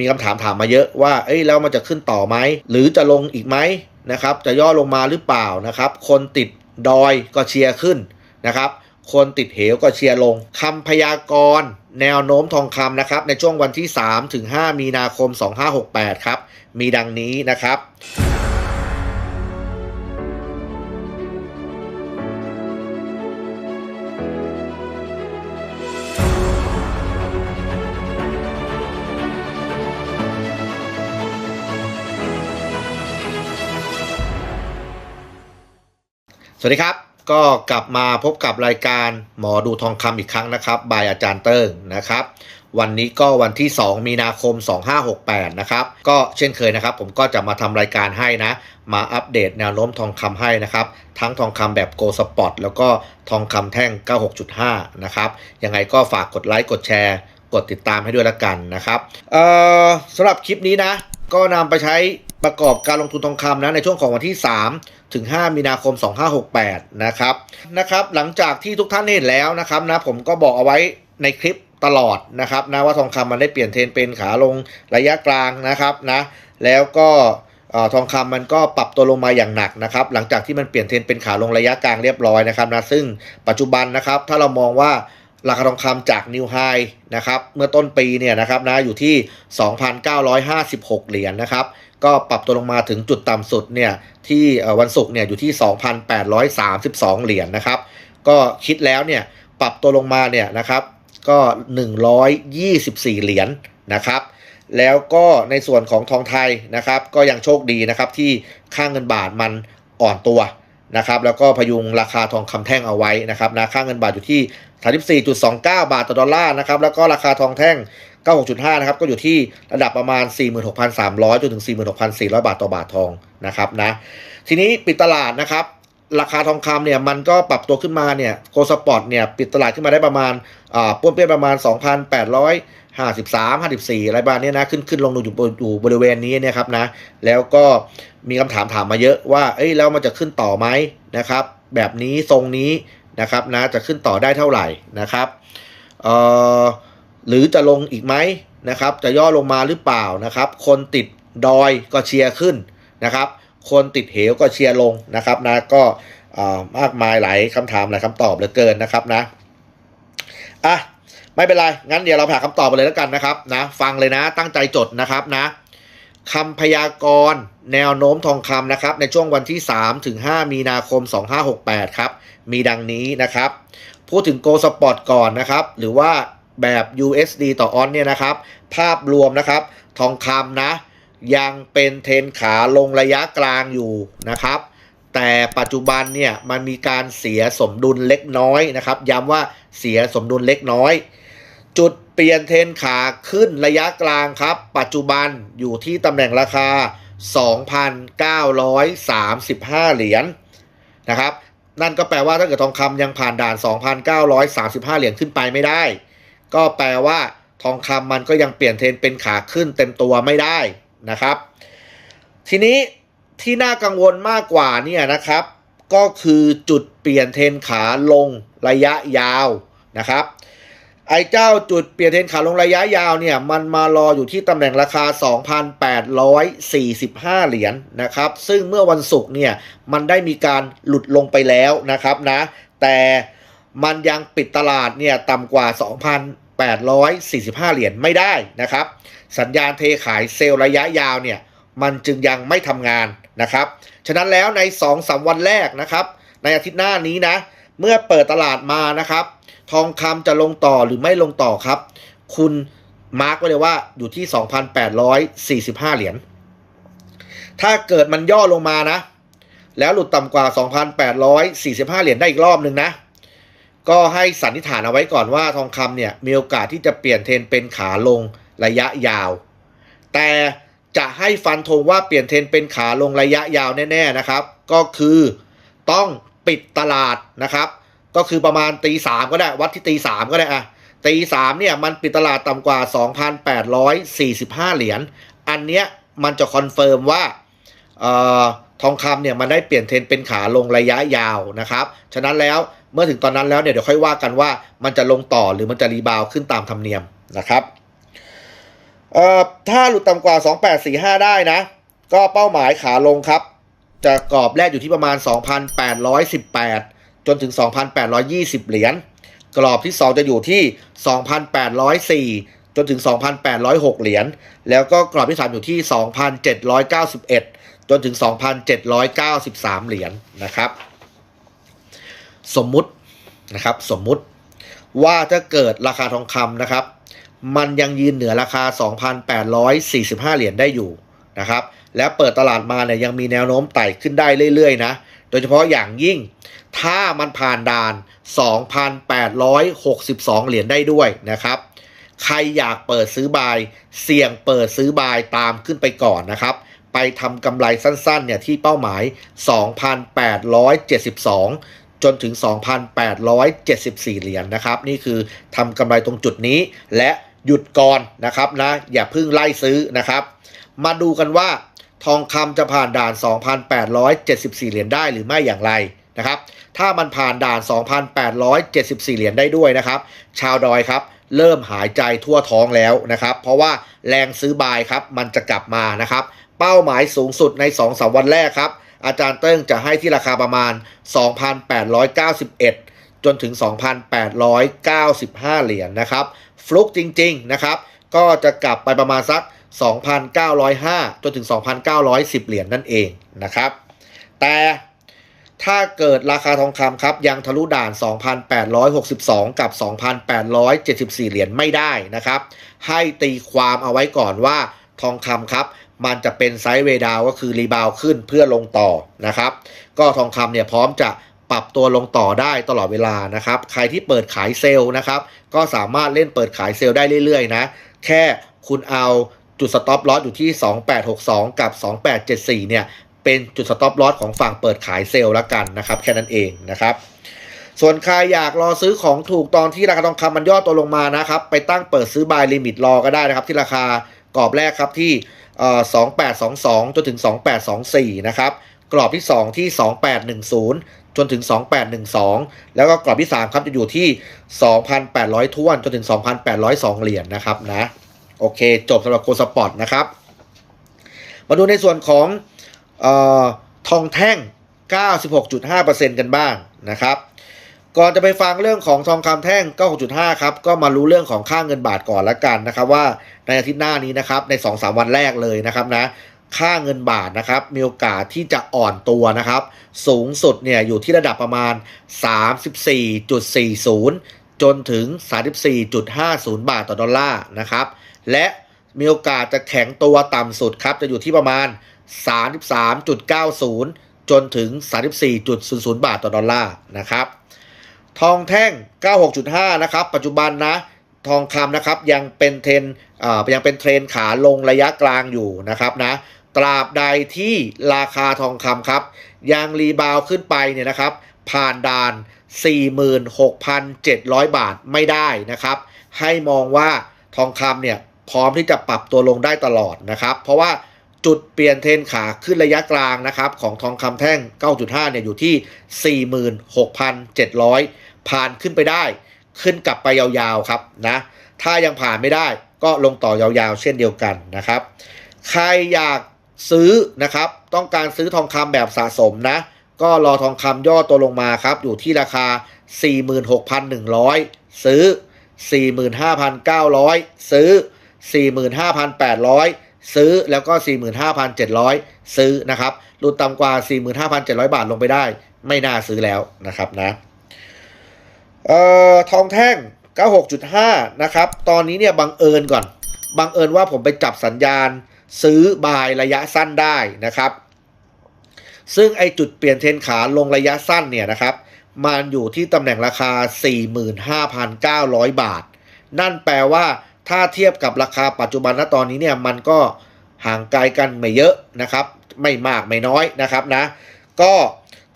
มีคำถามถามมาเยอะว่า เอ้ยแล้วมันจะขึ้นต่อไหม หรือจะลงอีกไหมนะครับ จะย่อลงมาหรือเปล่านะครับ คนติดดอยก็เชียร์ขึ้นนะครับ คนติดเหวก็เชียร์ลงคำพยากรณ์แนวโน้มทองคำนะครับ ในช่วงวันที่3ถึง5มีนาคม 2568 ครับ มีดังนี้นะครับ สวัสดีครับ ก็กลับมาพบกับรายการหมอดูทองคำอีกครั้งนะครับบายอาจารย์เติ้งนะครับ วันนี้ก็วันที่ 2 มีนาคม 2568 นะครับ ก็เช่นเคยนะครับ ผมก็จะมาทำรายการให้นะ มาอัปเดตแนวโน้มทองคำให้นะครับ ทั้งทองคำแบบ Go Spot แล้วก็ทองคำแท่ง 96.5 นะครับ ยังไงก็ฝากกดไลค์กดแชร์ กดติดตามให้ด้วยละกันนะครับ เอ่อสำหรับคลิปนี้นะ ก็นำไปใช้ ประกอบการลงทุนทองคำนะในช่วงของวันที่ 3 ถึง 5 มีนาคม 2568 นะครับนะครับ หลังจากที่ทุกท่านเห็นแล้วนะครับนะผมก็บอกเอาไว้ในคลิปตลอดนะครับนะว่าทองคำมันได้เปลี่ยนเทรนเป็นขาลงระยะกลางนะครับนะแล้วก็ทองคำมันก็ปรับตัวลงมาอย่างหนักนะครับ หลังจากที่มันเปลี่ยนเทรนเป็นขาลงระยะกลางเรียบร้อยนะครับนะซึ่งปัจจุบันนะครับ ถ้าเรามองว่าราคาทองคำจากนิวไฮนะครับ เมื่อต้นปีเนี่ยนะครับนะอยู่ที่ 2,956 เหรียญนะครับ ก็ปรับตัวลงมาถึงจุดต่ำสุดเนี่ยที่วันศุกร์เนี่ยอยู่ที่ 2,832 เหรียญนะครับ ก็คิดแล้วเนี่ยปรับตัวลงมาเนี่ยนะครับก็ 124 เหรียญนะครับแล้วก็ในส่วนของทองไทยนะครับก็ยังโชคดีนะครับที่ค่างเงินบาทมันอ่อนตัวนะครับแล้วก็พยุงราคาทองคำแท่งเอาไว้นะครับนะค่างเงินบาทอยู่ที่ 34.29 บาทต่อดอลลาร์นะครับแล้วก็ราคาทองแท่ง 96.5 นะครับ ก็อยู่ที่ระดับประมาณ 46,300 จนถึง 46,400 บาทต่อบาททองนะครับนะ ทีนี้ปิดตลาดนะครับ ราคาทองคำเนี่ยมันก็ปรับตัวขึ้นมาเนี่ยโกลสปอร์ตเนี่ยปิดตลาดขึ้นมาได้ประมาณอ่าป้วนเปี้ยนประมาณ 2,853 54 อะไรประมาณเนี้ยนะ ขึ้นขึ้นลงอยู่อยู่บริเวณนี้เนี่ยครับนะ แล้วก็มีคำถามถามมาเยอะว่า เอ้ยแล้วมันจะขึ้นต่อไหมนะครับ แบบนี้ทรงนี้นะครับนะ จะขึ้นต่อได้เท่าไหร่นะครับ เอ่อ หรือจะลงอีกไหมนะครับ จะย่อลงมาหรือเปล่านะครับ คนติดดอยก็เชียร์ขึ้นนะครับ คนติดเหวก็เชียร์ลงนะครับนะก็มากมายหลายคำถามหลายคำตอบเหลือเกินนะครับนะอะไม่เป็นไร งั้นเดี๋ยวเราผ่าคำตอบไปเลยแล้วกันนะครับนะฟังเลยนะตั้งใจจดนะครับนะคำพยากรณ์แนวโน้มทองคำนะครับ ในช่วงวันที่3ถึง5มีนาคม 2568 ครับ มีดังนี้นะครับ พูดถึง Go Spot ก่อนนะครับ หรือว่า แบบ USD ต่อออนเนี่ยนะครับ ภาพรวมนะครับ ทองคำนะ ยังเป็นเทนขาลงระยะกลางอยู่นะครับ แต่ปัจจุบันเนี่ยมันมีการเสียสมดุลเล็กน้อยนะครับ ย้ำว่าเสียสมดุลเล็กน้อย จุดเปลี่ยนเทนขาขึ้นระยะกลางครับ ปัจจุบันอยู่ที่ตำแหน่งราคา 2,935 เหรียญนะครับ นั่นก็แปลว่าถ้าเกิดทองคำยังผ่านด่าน 2,935 เหรียญขึ้นไปไม่ได้ ก็แปลว่าทองคำมันก็ยังเปลี่ยนเทรนเป็นขาขึ้นเต็มตัวไม่ได้นะครับ ทีนี้ที่น่ากังวลมากกว่าเนี่ยนะครับ ก็คือจุดเปลี่ยนเทรนขาลงระยะยาวนะครับ ไอ้เจ้าจุดเปลี่ยนเทรนขาลงระยะยาวเนี่ยมันมารออยู่ที่ตำแหน่งราคา 2,845 เหรียญนะครับ ซึ่งเมื่อวันศุกร์เนี่ยมันได้มีการหลุดลงไปแล้วนะครับนะ แต่ มันยังปิดตลาดเนี่ยต่ำกว่า 2,845 เหรียญไม่ได้นะครับ สัญญาณเทขายเซลล์ระยะยาวเนี่ยมันจึงยังไม่ทำงานนะครับ ฉะนั้นแล้วใน2อสวันแรกนะครับ ในอาทิตย์หน้านี้นะ เมื่อเปิดตลาดมานะครับ ทองคำจะลงต่อหรือไม่ลงต่อครับ คุณมาร์กไว้เลยว่าอยู่ที่ 2,845 เหรียญ ถ้าเกิดมันย่อลงมานะ แล้วหลุดต่ำกว่า 2,845 เหรียญได้อีกรอบหนึ่งนะ ก็ให้สันนิษฐานเอาไว้ก่อนว่าทองคำเนี่ยมีโอกาสที่จะเปลี่ยนเทรนเป็นขาลงระยะยาว แต่จะให้ฟันธงว่าเปลี่ยนเทรนเป็นขาลงระยะยาวแน่ๆนะครับ ก็คือต้องปิดตลาดนะครับ ก็คือประมาณตีสามก็ได้วัดที่ตีสามก็ได้อะตีสามเนี่ยมันปิดตลาดต่ำกว่า 2,845 เหรียญ อันเนี้ยมันจะคอนเฟิร์มว่าออทองคำเนี่ยมันได้เปลี่ยนเทรนเป็นขาลงระยะยาวนะครับ ฉะนั้นแล้ว เมื่อถึงตอนนั้นแล้วเนี่ยเดี๋ยวค่อยว่ากันว่ามันจะลงต่อหรือมันจะรีบาวขึ้นตามธรรมเนียมนะครับเอ่อถ้าหลุดต่ำกว่า 2845 ได้นะ ก็เป้าหมายขาลงครับ จะกรอบแรกอยู่ที่ประมาณ 2,818 จนถึง 2,820 เหรียญกรอบที่ 2 จะอยู่ที่ 2,804 จนถึง 2,806 เหรียญแล้วก็กรอบที่ 3 อยู่ที่ 2,791 จนถึง 2,793 เหรียญนะครับ สมมุตินะครับสมมุติว่าถ้าเกิดราคาทองคำนะครับ มันยังยืนเหนือราคา 2,845 เหรียญได้อยู่นะครับ และเปิดตลาดมาเนี่ยยังมีแนวโน้มไต่ขึ้นได้เรื่อยๆนะ โดยเฉพาะอย่างยิ่งถ้ามันผ่านด่าน 2,862 เหรียญได้ด้วยนะครับ ใครอยากเปิดซื้อบาย เสี่ยงเปิดซื้อบายตามขึ้นไปก่อนนะครับ ไปทำกำไรสั้นๆเนี่ยที่เป้าหมาย 2,872 จนถึง 2,874 เหรียญนะครับ นี่คือทำกำไรตรงจุดนี้ และหยุดก่อนนะครับนะอย่าเพิ่งไล่ซื้อนะครับ มาดูกันว่าทองคำจะผ่านด่าน 2,874 เหรียญได้หรือไม่อย่างไรนะครับ ถ้ามันผ่านด่าน 2,874 เหรียญได้ด้วยนะครับ ชาวดอยครับเริ่มหายใจทั่วท้องแล้วนะครับ เพราะว่าแรงซื้อบายครับมันจะกลับมานะครับ เป้าหมายสูงสุดใน2-3วันแรกครับ อาจารย์เติ้งจะให้ที่ราคาประมาณ 2,891 จนถึง 2,895 เหรียญนะครับ ฟลุกจริงๆนะครับ ก็จะกลับไปประมาณสัก 2,905 จนถึง 2,910 เหรียญนั่นเองนะครับ แต่ถ้าเกิดราคาทองคำครับ ยังทะลุด่าน 2,862 กับ 2,874 เหรียญไม่ได้นะครับ ให้ตีความเอาไว้ก่อนว่าทองคำครับ มันจะเป็นไซด์เวดาวก็คือรีบาวขึ้นเพื่อลงต่อนะครับ ก็ทองคำเนี่ยพร้อมจะปรับตัวลงต่อได้ตลอดเวลานะครับ ใครที่เปิดขายเซลล์นะครับ ก็สามารถเล่นเปิดขายเซลล์ได้เรื่อยๆนะ แค่คุณเอาจุดสต็อปลอสอยู่ที่ 2862 กับ 2874 เนี่ย เป็นจุดสต็อปลอสของฝั่งเปิดขายเซลล์ละกันนะครับ แค่นั้นเองนะครับ ส่วนใครอยากรอซื้อของถูกตอนที่ราคาทองคำมันย่อตัวลงมานะครับ ไปตั้งเปิดซื้อบายลิมิตรอก็ได้นะครับที่ราคา กรอบแรกครับที่ 2822 จนถึง 2824 นะครับ กรอบที่ 2 ที่ 2810 จนถึง 2812 แล้วก็กรอบที่ 3 ครับจะอยู่ที่ 2,800ท้วน จนถึง 2,802 เหรียญนะครับนะ โอเค จบสำหรับโคสปอร์ตนะครับ มาดูในส่วนของออทองแท่ง 96.5%กันบ้างนะครับ ก่อนจะไปฟังเรื่องของทองคำแท่ง96.5 ครับ ก็มารู้เรื่องของค่าเงินบาทก่อนละกันนะครับ ว่าในอาทิตย์หน้านี้นะครับใน 2-3 วันแรกเลยนะครับนะค่าเงินบาทนะครับมีโอกาสที่จะอ่อนตัวนะครับ สูงสุดเนี่ยอยู่ที่ระดับประมาณ 34.40 จนถึง 34.50 บาทต่อดอลลาร์นะครับ และมีโอกาสจะแข็งตัวต่ำสุดครับ จะอยู่ที่ประมาณ 33.90 จนถึง 34.00 บาทต่อดอลลาร์นะครับ ทองแท่ง 96.5 นะครับ ปัจจุบันนะทองคำนะครับยังเป็นเทรนอ่ายังเป็นเทรนขาลงระยะกลางอยู่นะครับนะตราบใดที่ราคาทองคำครับ ยังรีบาวขึ้นไปเนี่ยนะครับ ผ่านด่าน 46,700 บาทไม่ได้นะครับ ให้มองว่าทองคำเนี่ยพร้อมที่จะปรับตัวลงได้ตลอดนะครับ เพราะว่าจุดเปลี่ยนเทรนขาขึ้นระยะกลางนะครับ ของทองคำแท่ง 9.5 เนี่ยอยู่ที่ 46,700 ผ่านขึ้นไปได้ ขึ้นกลับไปยาวๆครับนะถ้ายังผ่านไม่ได้ก็ลงต่อยาวๆ เช่นเดียวกันนะครับ ใครอยากซื้อนะครับ ต้องการซื้อทองคำแบบสะสมนะ ก็รอทองคำย่อตัวลงมาครับ อยู่ที่ราคา 46,100 ซื้อ 45,900 ซื้อ 45,800 ซื้อแล้วก็ 45,700 ซื้อนะครับ หลุดต่ำกว่า 45,700 บาทลงไปได้ ไม่น่าซื้อแล้วนะครับนะ เอ่อทองแท่ง 96.5 นะครับ ตอนนี้เนี่ยบังเอิญก่อน บังเอิญว่าผมไปจับสัญญาณซื้อบายระยะสั้นได้นะครับ ซึ่งไอจุดเปลี่ยนเทนขาลงระยะสั้นเนี่ยนะครับ มันอยู่ที่ตำแหน่งราคา 45,900 บาท นั่นแปลว่าถ้าเทียบกับราคาปัจจุบันณตอนนี้เนี่ยมันก็ห่างไกลกันไม่เยอะนะครับ ไม่มากไม่น้อยนะครับนะ ก็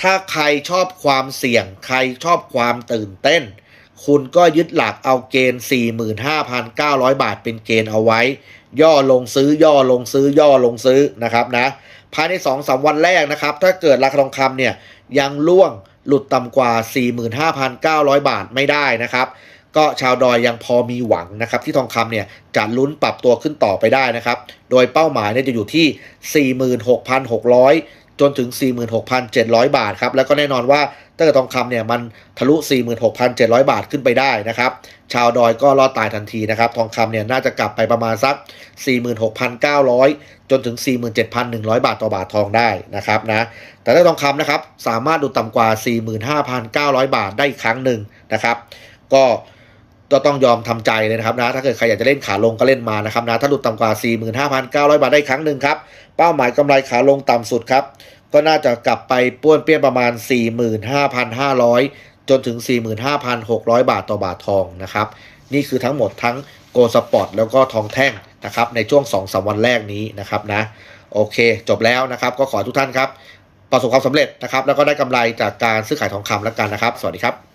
ถ้าใครชอบความเสี่ยง ใครชอบความตื่นเต้น คุณก็ยึดหลักเอาเกณฑ์ 45,900 บาทเป็นเกณฑ์เอาไว้ ย่อลงซื้อย่อลงซื้อย่อลงซื้อนะครับนะภายใน2-3วันแรกนะครับ ถ้าเกิดราคาทองคำเนี่ยยังล่วงหลุดต่ำกว่า 45,900 บาทไม่ได้นะครับ ก็ชาวดอยยังพอมีหวังนะครับ ที่ทองคำเนี่ยจะลุ้นปรับตัวขึ้นต่อไปได้นะครับ โดยเป้าหมายเนี่ยจะอยู่ที่ 46,600 จนถึง 46,700 บาทครับ แล้วก็แน่นอนว่าถ้าเกิดทองคำเนี่ยมันทะลุ 46,700 บาทขึ้นไปได้นะครับ ชาวดอยก็รอดตายทันทีนะครับ ทองคำเนี่ยน่าจะกลับไปประมาณสัก 46,900 จนถึง 47,100 บาทต่อบาททองได้นะครับนะ แต่ถ้าทองคำนะครับสามารถดูต่ำกว่า 45,900 บาทได้อีกครั้งหนึ่งนะครับ ก็ ก็ต้องยอมทำใจเลยนะครับนะ ถ้าเกิดใครอยากจะเล่นขาลงก็เล่นมานะครับนะ ถ้าหลุดต่ำกว่า 45,900 บาทได้ครั้งหนึ่งครับ เป้าหมายกำไรขาลงต่ำสุดครับ ก็น่าจะกลับไปป้วนเปี้ยนประมาณ 45,500 จนถึง 45,600 บาทต่อบาททองนะครับ นี่คือทั้งหมดทั้งโกลสปอร์ตแล้วก็ทองแท่งนะครับในช่วง2-3วันแรกนี้นะครับนะ โอเค จบแล้วนะครับก็ขอทุกท่านครับประสบความสำเร็จนะครับ แล้วก็ได้กำไรจากการซื้อขายทองคำแล้วกันนะครับ สวัสดีครับ